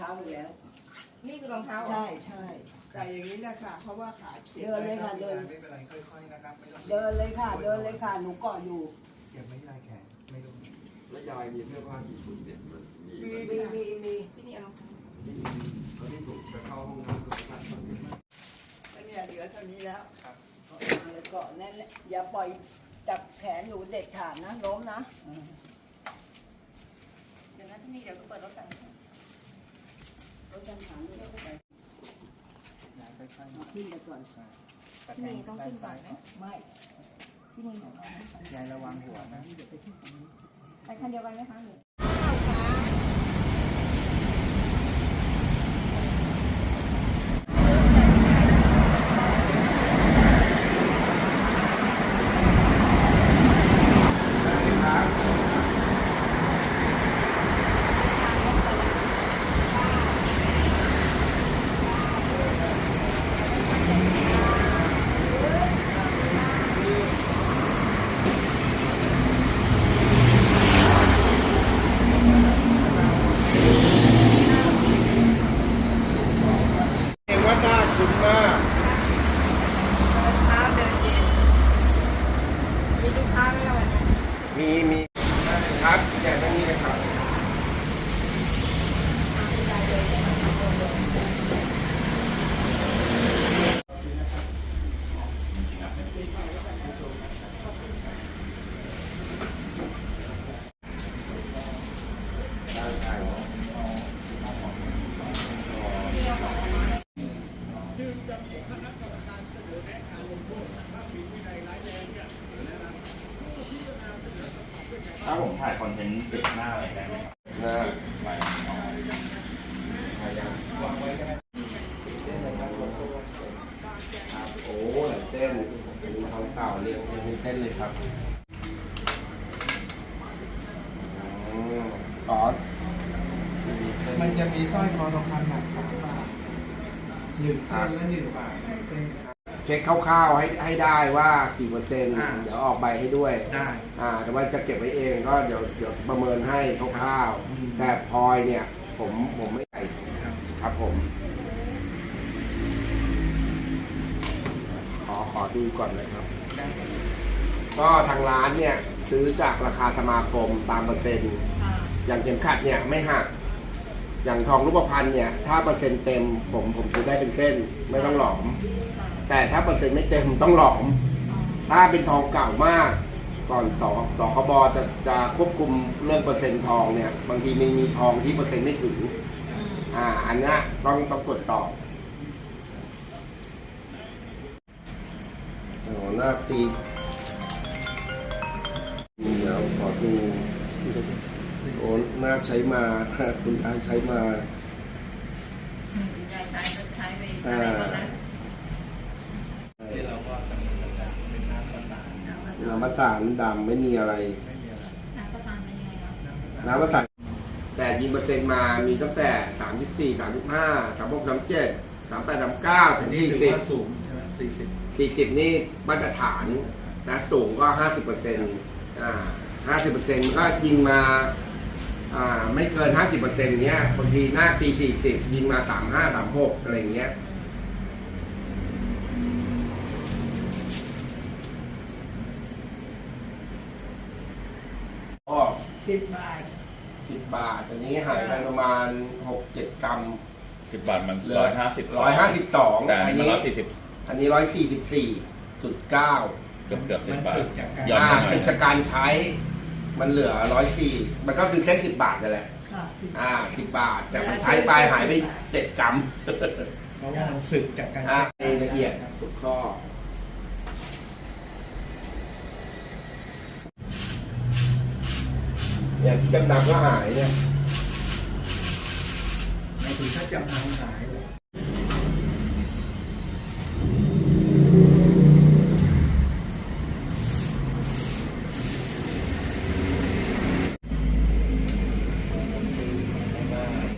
เท้าไปแล้ว นี่คือรองเท้าเหรอใช่ใช่ใส่อย่างนี้นะคะเพราะว่าขาเจ็บเดินเลยค่ะเดิน ไม่เป็นไรค่อยๆนะครับไม่ต้องเดินเลยค่ะ เดินเลยค่ะ หนูเกาะอยู่เก็บไม่ยายแขนไม่ต้องแล้วยายมีเสื้อผ้ากี่ชุดเนี่ยมันมีมีมันมีมีมีพี่นี่เอารองเท้าที่เขาที่ถูกจะเข้าห้องน้ำก็ตัดตอนนี้อันเนี้ยเหลือเท่านี้แล้วเอาเลยเกาะแน่นเลยอย่าปล่อยจับแขนหนูเด็ดขาดนะล้มนะ เดี๋ยวนะที่นี่เดี๋ยวก็เปิดรถสั่ง รถจันทร์ด้วยไป ยายค่อย ขึ้นไปก่อนๆตะแคงด้านซ้ายนะไม่ที่นี่ยายระวังหัวนะไปคันเดียวกันไหมคะหนู เองว่าน่าคุณมาก เท้าเดินเย็น มีลูกค้าไหมเราวันนี้ มีมีครับอย่างนี้นะครับ ถ้าผมถ่ายคอนเทนต์เด็กหน้าอะไรได้ไหมครับนะไปเอาพยายามวางไว้ก็ได้เส้นะครับโอ้หลายเส้นเป็นทองเก่าเรียงเป็นเส้นเลยครับอ๋อมีเส้นมันจะมีสร้อยคอทองคำหนักสามบาทหนึ่งเส้นและหนึ่งบาทเส้น ช็คคร่าวๆให้ให้ได้ว่ากี่เปอร์เซ็นต์อ่าเดี๋ยวออกใบให้ด้วยได้อ่าแต่ว่าจะเก็บไว้เองก็เดี๋ยวเดี๋ยวประเมินให้คร่าวอืม ๆแต่พลอยเนี่ยผมผมไม่ใส่ครับ ครับผม ขอขอดูก่อนนะครับ ได้ก็ทางร้านเนี่ยซื้อจากราคาสมาคมตามเปอร์เซ็นต์ อย่างเข็มขัดเนี่ยไม่หัก อย่างทองรูปพรรณเนี่ย ถ้าเปอร์เซ็นต์เต็มผมผมซื้อได้เป็นเส้นไม่ต้องหลอม แต่ถ้าเปอร์เซ็นต์ไม่เต็มต้องหลอม ถ้าเป็นทองเก่ามาก ก่อนสอสคบจะจะควบคุมเรื่องเปอร์เซ็นต์ทองเนี่ย บางทีมันมีทองที่เปอร์เซ็นต์ไม่ถึง อ่า อันเนี้ยต้องต้องตรวจสอบโอ้หน้าตีเดี๋ยวขอดู โอ้น้าใช้มาคุณทายใช้มายายใช้ก็ใช้ไปอ่าที่เราก็จะมีเป็นน้ำประสานน้ำประสานน้ำมะสานดำไม่มีอะไรน้ำประสานเป็นยังไงครับน้ำประสานน้ำมะสานแต่ยิงเปอร์เซ็นต์มามีตั้งแต่สามสิบสี่สามสิบห้าสามหกสามเจ็ดสามแปดสามเก้าถึงสี่สิบสูงใช่ไหมสี่สิบสี่สิบนี่มาตรฐานนะสูงก็ห้าสิบเปอร์เซ็นต์อ่าห้าสิบเปอร์เซ็นต์ก็ยิงมา ไม่เกินห้าสิบเปอร์เซ็นต์เนี้ยบางทีหน้าตีสี่สิบยิงมาสามห้าสามหกอะไรอย่างเงี้ยก็สิบบาทสิบบาทอันนี้หายไปประมาณหกเจ็ดกรัมสิบบาทมันร้อยห้าสิบร้อยห้าสิบสองแต่อันอันนี้มันนี้ร้อยสี่สิบอันนี้ร้อยสี่สิบสี่จุดเก้าเกือบเกือบสิมับนบาทสึกจากการย้อนอ่ามาหน่อเสร็ยจจากการใช้ มันเหลือร้อยสี่มันก็คือแค่สิบบาทนั่นแหละ ค่ะอ่าสิบบาท แต่มันใช้ไปหายไปเจ็ดกรัมเพราะว่ามันสึกจากการอ่าใช้ละเอียดทุกข้ออย่างที่ดำๆก็หายเนี่ย หมายถึงถ้าจำทางหาย